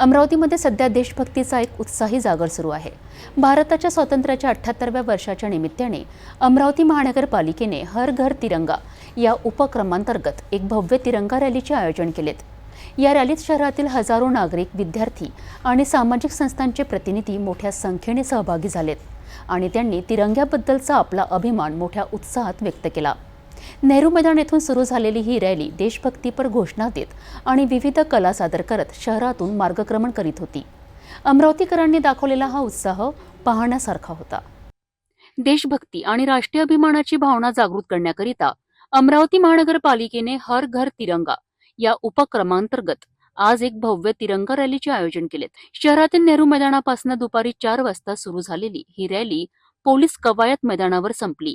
अमरावतीमध्ये सध्या देशभक्तीचा एक उत्साही जागर सुरू आहे. भारताच्या स्वातंत्र्याच्या अठ्ठ्याहत्तरव्या वर्षाच्या निमित्ताने अमरावती महानगरपालिकेने हर घर तिरंगा या उपक्रमांतर्गत एक भव्य तिरंगा रॅलीचे आयोजन केलेत. या रॅलीत शहरातील हजारो नागरिक विद्यार्थी आणि सामाजिक संस्थांचे प्रतिनिधी मोठ्या संख्येने सहभागी झालेत आणि त्यांनी तिरंग्याबद्दलचा आपला अभिमान मोठ्या उत्साहात व्यक्त केला. नेहरू मैदान येथून सुरू झालेली ही रॅली देशभक्तीपर घोषणा देत आणि विविध कला सादर करत शहरातून मार्गक्रमण करीत होती. अमरावतीकरांनी दाखवलेला हा उत्साह पाहण्यासारखा होता. देशभक्ती आणि राष्ट्रीय अभिमानाची भावना जागृत करण्याकरिता अमरावती महानगरपालिकेने हर घर तिरंगा या उपक्रमांतर्गत आज एक भव्य तिरंगा रॅलीचे आयोजन केलेत. शहरातील नेहरू मैदानापासून दुपारी चार वाजता सुरू झालेली ही रॅली पोलीस कवायत मैदानावर संपली.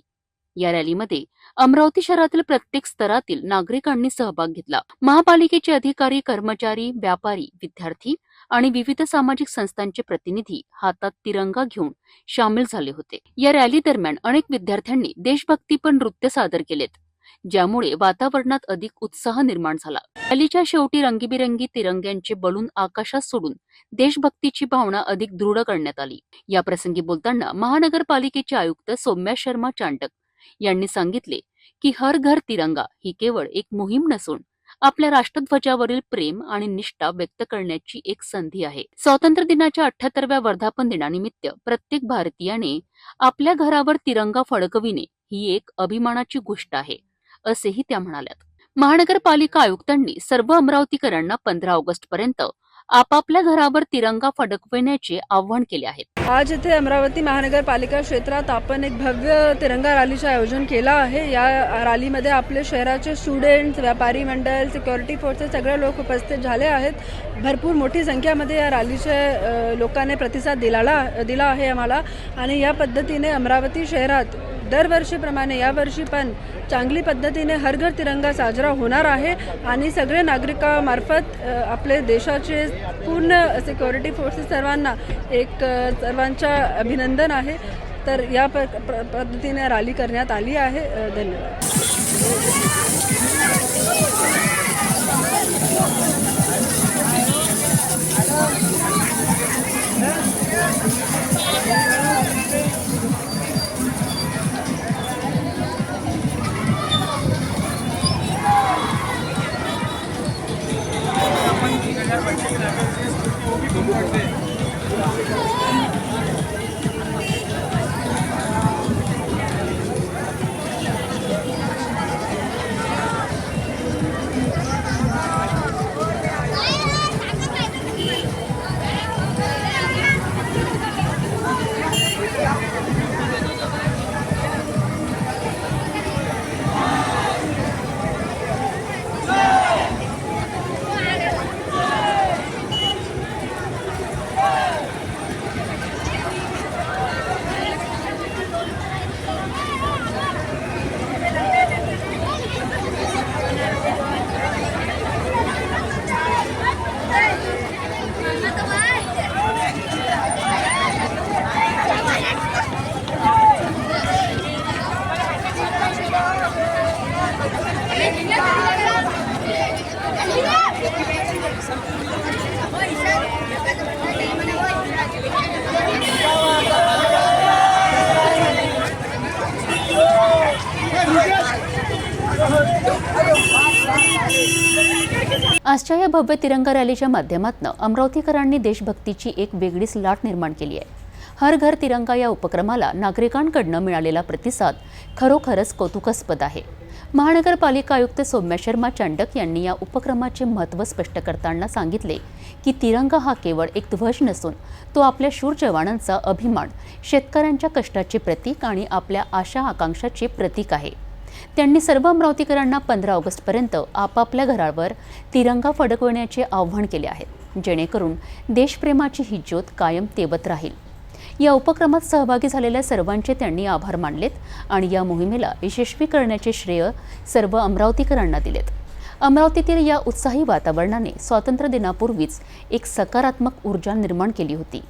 या रॅलीमध्ये अमरावती शहरातील प्रत्येक स्तरातील नागरिकांनी सहभाग घेतला. महापालिकेचे अधिकारी कर्मचारी व्यापारी विद्यार्थी आणि विविध सामाजिक संस्थांचे प्रतिनिधी हातात तिरंगा घेऊन सामील झाले होते. या रॅली दरम्यान अनेक विद्यार्थ्यांनी देशभक्तीपर नृत्य सादर केलेत ज्यामुळे वातावरणात अधिक उत्साह निर्माण झाला. रॅलीच्या शेवटी रंगीबिरंगी तिरंग्यांचे बलून आकाशात सोडून देशभक्तीची भावना अधिक दृढ करण्यात आली. या प्रसंगी बोलताना महानगरपालिकेचे आयुक्त सौम्या शर्मा चांडक यांनी सांगितले की हर घर तिरंगा ही केवळ एक मोहीम नसून आपल्या राष्ट्रध्वजावरील प्रेम आणि निष्ठा व्यक्त करण्याची एक संधी आहे. स्वातंत्र्य दिनाच्या अठ्याहत्तरव्या वर्धापन दिनानिमित्त प्रत्येक भारतीयाने आपल्या घरावर तिरंगा फडकविणे ही एक अभिमानाची गोष्ट आहे असेही त्या म्हणाल्यात. महानगरपालिका आयुक्तांनी सर्व अमरावतीकरांना पंधरा ऑगस्ट पर्यंत आपापल्या घरावर तिरंगा फडकविण्याचे आव्हान केले आहे आज इथे अमरावती महानगरपालिका क्षेत्रात आपण एक भव्य तिरंगा रॅलीचं आयोजन केलं आहे. या रॅलीमध्ये आपले शहराचे स्टुडंट्स व्यापारी मंडळ सिक्युरिटी फोर्सेस सगळे लोक उपस्थित झाले आहेत. भरपूर मोठी संख्यामध्ये या रॅलीचे लोकांनी प्रतिसाद दिलाला दिला आहे आम्हाला. आणि या पद्धतीने अमरावती शहरात दरवर्षीप्रमाणे यावर्षी पण चांगली पद्धतीने हर घर तिरंगा साजरा होणार आहे. आणि सगळे नागरिकामार्फत आपले देशाचे पूर्ण सिक्युरिटी फोर्सेस सर्वांना एक सर्वांच्या अभिनंदन आहे. तर या प प- पद्धतीने रॅली करण्यात आली आहे. धन्यवाद. वो भी घूम करते हैं आजच्या या भव्य तिरंगा रॅलीच्या माध्यमातून अमरावतीकरांनी देशभक्तीची एक वेगळीच लाट निर्माण केली आहे. हर घर तिरंगा या उपक्रमाला नागरिकांकडनं मिळालेला प्रतिसाद खरोखरच कौतुकास्पद आहे. महानगरपालिका आयुक्त सौम्या शर्मा चांडक यांनी या उपक्रमाचे महत्त्व स्पष्ट करताना सांगितले की तिरंगा हा केवळ एक ध्वज नसून तो आपल्या शूर जवानांचा अभिमान शेतकऱ्यांच्या कष्टाचे प्रतीक आणि आपल्या आशा आकांक्षाचे प्रतीक आहे. त्यांनी सर्व अमरावतीकरांना पंधरा ऑगस्टपर्यंत आपापल्या घरावर तिरंगा फडकवण्याचे आव्हान केले आहे. जेणेकरून देशप्रेमाची ही ज्योत कायम तेवत राहील. या उपक्रमात सहभागी झालेल्या सर्वांचे त्यांनी आभार मानलेत आणि या मोहिमेला यशस्वी करण्याचे श्रेय सर्व अमरावतीकरांना दिलेत. अमरावतीतील या उत्साही वातावरणाने स्वातंत्र्य दिनापूर्वीच एक सकारात्मक ऊर्जा निर्माण केली होती.